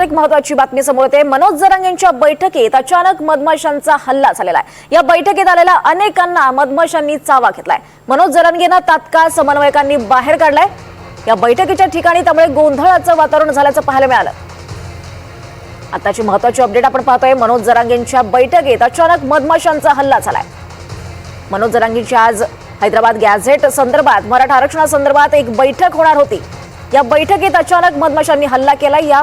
एक महत्वाची बातमी समोर येते. मनोज जरांग यांच्या बैठकीत अचानक मधमाशांचा हल्ला झालेला आहे. या बैठकीत आलेल्या अनेकांना मधमाशांनी चावा घेतलाय. मनोज जरांगेंना तात्काळ समन्वयकांनी बाहेर काढलाय. या बैठकीच्या ठिकाणी त्यामुळे गोंधळाचं वातावरण झाल्याचं पाहायला मिळालं. आताची महत्वाची अपडेट आपण पाहतोय. मनोज जरांगेंच्या बैठकीत अचानक मधमाशांचा हल्ला झालाय. मनोज जरांगींची आज हैदराबाद गॅझेट संदर्भात मराठा आरक्षणासंदर्भात एक बैठक होणार होती. या बैठकीत अचानक मधमाशांनी हल्ला केला या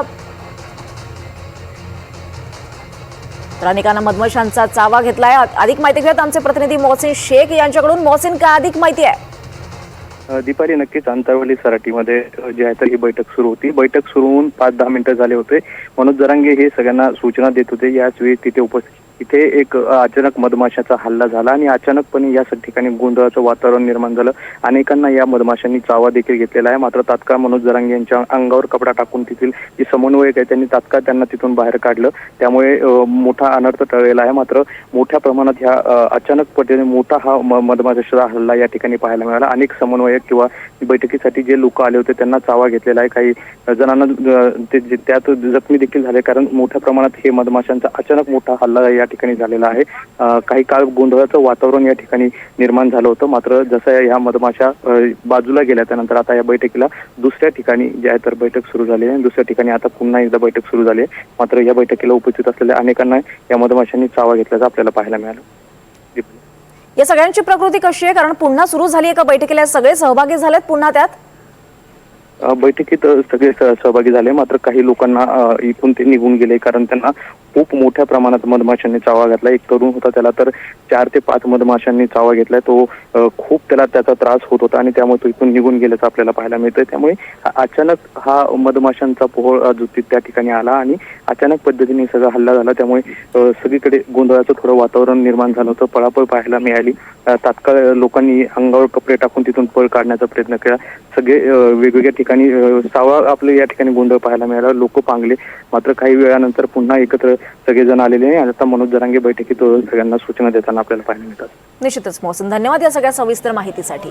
तर अनेकांना मधमाशांचा चावा घेतलाय. अधिक माहिती घेऊयात आमचे प्रतिनिधी मोहसिन शेख यांच्याकडून. मोहसिन काय अधिक माहिती आहे? दीपाली नक्कीच अंतरवली सराटीमध्ये जी आहे तर ही बैठक सुरू होती. बैठक सुरू होऊन पाच दहा मिनिटं झाले होते. मनोज जरांगे हे सगळ्यांना सूचना देत होते. याच वेळी तिथे उपस्थित इथे एक अचानक मधमाशाचा हल्ला झाला आणि अचानकपणे या ठिकाणी गोंधळाचं वातावरण निर्माण झालं. अनेकांना या मधमाशांनी चावा देखील घेतलेला आहे. मात्र तात्काळ मनोज जरांगे यांच्या अंगावर कपडा टाकून तेथील जे समन्वयक आहे त्यांनी तात्काळ त्यांना तिथून बाहेर काढलं. त्यामुळे मोठा अनर्थ टळलेला आहे. मात्र मोठ्या प्रमाणात ह्या अचानक पद्धतीने मोठा हा म- मधमाशाचा हल्ला या ठिकाणी पाहायला मिळाला. अनेक समन्वयक किंवा बैठकीसाठी जे लोक आले होते त्यांना चावा घेतलेला आहे. काही जणांना ते त्यात जखमी देखील झाले. कारण मोठ्या प्रमाणात हे मधमाशांचा अचानक मोठा हल्ला या ठिकाणी झालेला आहे. काही काळ गोंधळाचं वातावरण या ठिकाणी निर्माण झालं होतं. मात्र जसं या मधमाशा बाजूला गेल्या त्यानंतर आता या बैठकीला दुसऱ्या ठिकाणी जे आहे तर बैठक सुरू झाली आहे. दुसऱ्या ठिकाणी आता पुन्हा एकदा बैठक सुरू झाली आहे. मात्र या बैठकीला उपस्थित असलेल्या अनेकांना या मधमाशांनी चावा घेतल्याचं आपल्याला पाहायला मिळालं. या सगळ्यांची प्रकृती कशी आहे? कारण पुन्हा सुरू झाली एका बैठकीला? सगळे सहभागी झालेत पुन्हा त्यात? बैठकीत सगळे सहभागी झाले. मात्र काही लोकांना इथून ते निघून गेले कारण त्यांना खूप मोठ्या प्रमाणात मधमाशांनी चावा घातला. एक तरुण होता त्याला तर चार ते पाच मधमाशांनी चावा घेतलाय. तो खूप त्याला त्याचा त्रास होत होता आणि त्यामुळे तो इथून निघून गेल्याचं आपल्याला पाहायला मिळतंय. त्यामुळे अचानक हा मधमाशांचा पोहळ जो त्या ठिकाणी आला आणि अचानक पद्धतीने सगळा हल्ला झाला. त्यामुळे सगळीकडे गोंधळाचं थोडं वातावरण निर्माण झालं होतं. पळापळ पाहायला मिळाली. तात्काळ लोकांनी अंगावर कपडे टाकून तिथून पळ काढण्याचा प्रयत्न केला. सगळे वेगवेगळ्या ठिकाणी अ, सावा आपले या ठिकाणी गोंधळ पाहायला मिळाला. लोक पांगले. मात्र काही वेळानंतर पुन्हा एकत्र सगळेजण आलेले आहे आणि आता मनोज जरांगे बैठकीत सगळ्यांना सूचना देताना आपल्याला पाहायला मिळतात. निश्चितच मोहसिन. धन्यवाद या सगळ्या सविस्तर माहितीसाठी.